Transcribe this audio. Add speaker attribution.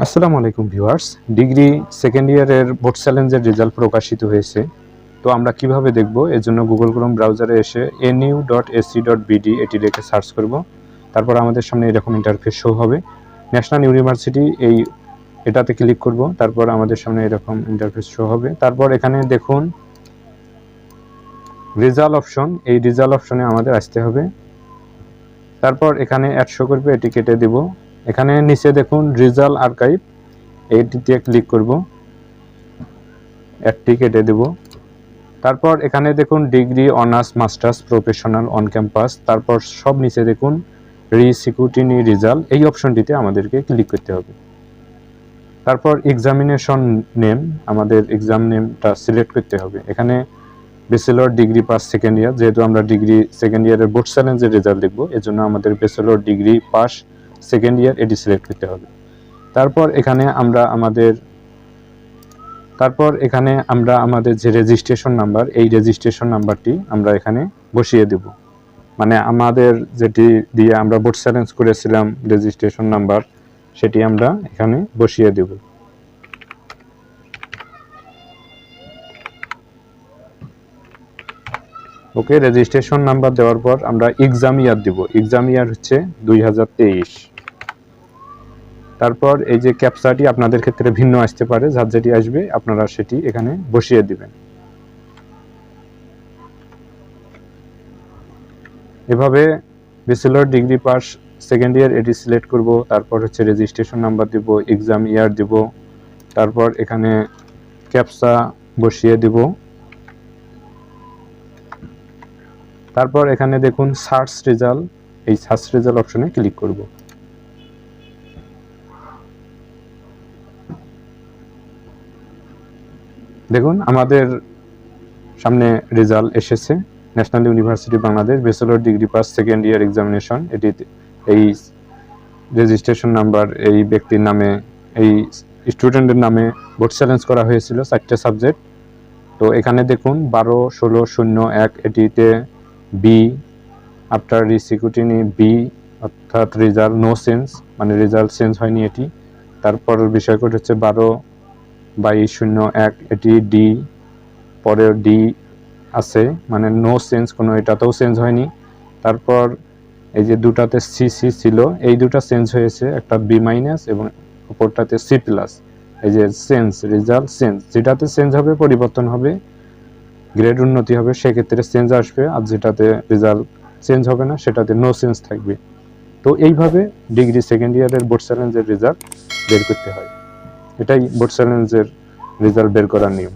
Speaker 1: আসসালামু আলাইকুম viewers. Degree second ইয়ারের বোর্ড চ্যালেঞ্জের রেজাল্ট প্রকাশিত হয়েছে। তো আমরা কীভাবে দেখব? এর জন্য গুগল ক্রোম ব্রাউজারে এসে NU dot AC dot BD এটি লিখে সার্চ করব। তারপর আমাদের সামনে এরকম ইন্টারফেস শো হবে। ন্যাশনাল ইউনিভার্সিটি এই এটাতে ক্লিক করব। তারপর আমাদের সামনে এরকম ইন্টারফেস শো হবে। তারপর এখানে দেখুন রেজাল্ট অপশন এই রেজাল্ট অপশনে আমাদের আসতে হবে। তারপর এখানে অ্যাড শো করবে, এটি কেটে দেব। এখানে নিচে দেখুন রেজাল্ট আর্কাইভ। এইটিতে ক্লিক করব। অ্যাডটি কেটে দেব। তারপর এখানে দেখুন degree, honours, masters, professional on campus তারপর সব নিচে দেখুন রিসিকিউটিনি রেজাল্ট এই অপশনটিতে আমাদেরকে ক্লিক করতে হবে। তারপর এক্সামিনেশন নেম আমাদের এক্সাম নেমটা সিলেক্ট করতে হবে। এখানে bachelor degree pass second year যেহেতু আমরা ডিগ্রি সেকেন্ড ইয়ারের বোর্ড চ্যালেঞ্জের রেজাল্ট দেখব, এজন্য আমাদের bachelor degree pass second year এটি সিলেক্ট করতে হবে। তারপর এখানে আমরা আমাদের, তারপর এখানে আমরা আমাদের যে রেজিস্ট্রেশন নাম্বার এই রেজিস্ট্রেশন নাম্বারটি আমরা এখানে বসিয়ে দেব। মানে আমাদের যেটি দিয়ে আমরা বোর্ড চ্যালেঞ্জ করেছিলাম রেজিস্ট্রেশন নাম্বার সেটি আমরা এখানে বসিয়ে দেব। ওকে রেজিস্ট্রেশন নাম্বার দেওয়ার পর আমরা এক্সাম ইয়ার দিব। এক্সাম ইয়ার হচ্ছে দুই হাজার তেইশ। তারপর এই যে ক্যাপচাটি আপনাদের ক্ষেত্রে ভিন্ন আসতে পারে যার যেটি আসবে, আপনারা সেটি এখানে বসিয়ে দিবেন। এভাবে bachelor degree pass, second year এটি সিলেক্ট করব, তারপর হচ্ছে রেজিস্ট্রেশন নাম্বার দিব, এক্সাম ইয়ার দিব, তারপর এখানে ক্যাপসা বসিয়ে দিব। তারপর এখানে দেখুন, সার্চ রেজাল্ট, এই সার্চ রেজাল্ট অপশনে ক্লিক করব। দেখুন, আমাদের সামনে রেজাল্ট এসেছে। National university Bangladesh bachelor degree pass second year examination এটি এই রেজিস্ট্রেশন নাম্বার এই ব্যক্তির নামে, এই স্টুডেন্টের নামে বোর্ড চ্যালেঞ্জ করা হয়েছিল চারটে সাবজেক্ট তো এখানে দেখুন, বারো, ষোলো, শূন্য, এক, এটিতে বি আফটার রিসিকিউটিনি বি অর্থাৎ রেজাল্ট নো চেঞ্জ মানে রেজাল্ট চেঞ্জ হয়নি এটি। তারপর বিষয় কোড হচ্ছে বারো বাইশ শূন্য এক, এটি ডি পরের ডি আছে মানে নো চেঞ্জ কোনো এটাতেও চেঞ্জ হয়নি। তারপর এই যে দুটাতে সি সি ছিল, এই দুটা চেঞ্জ হয়েছে, একটা বি মাইনাস এবং অপরটাতে সি প্লাস এই যে চেঞ্জ রেজাল্ট চেঞ্জ যেটাতে চেঞ্জ হবে, পরিবর্তন হবে গ্রেড উন্নতি হবে, সেক্ষেত্রে চেঞ্জ আসবে, আর যেটাতে রেজাল্ট চেঞ্জ হবে না, সেটাতে নো চেঞ্জ থাকবে। তো এইভাবে ডিগ্রি সেকেন্ড ইয়ারের বোর্ড চ্যালেঞ্জের রেজাল্ট বের করতে হয়। এটাই বোর্ড চ্যালেঞ্জের রেজাল্ট বের করার নিয়ম।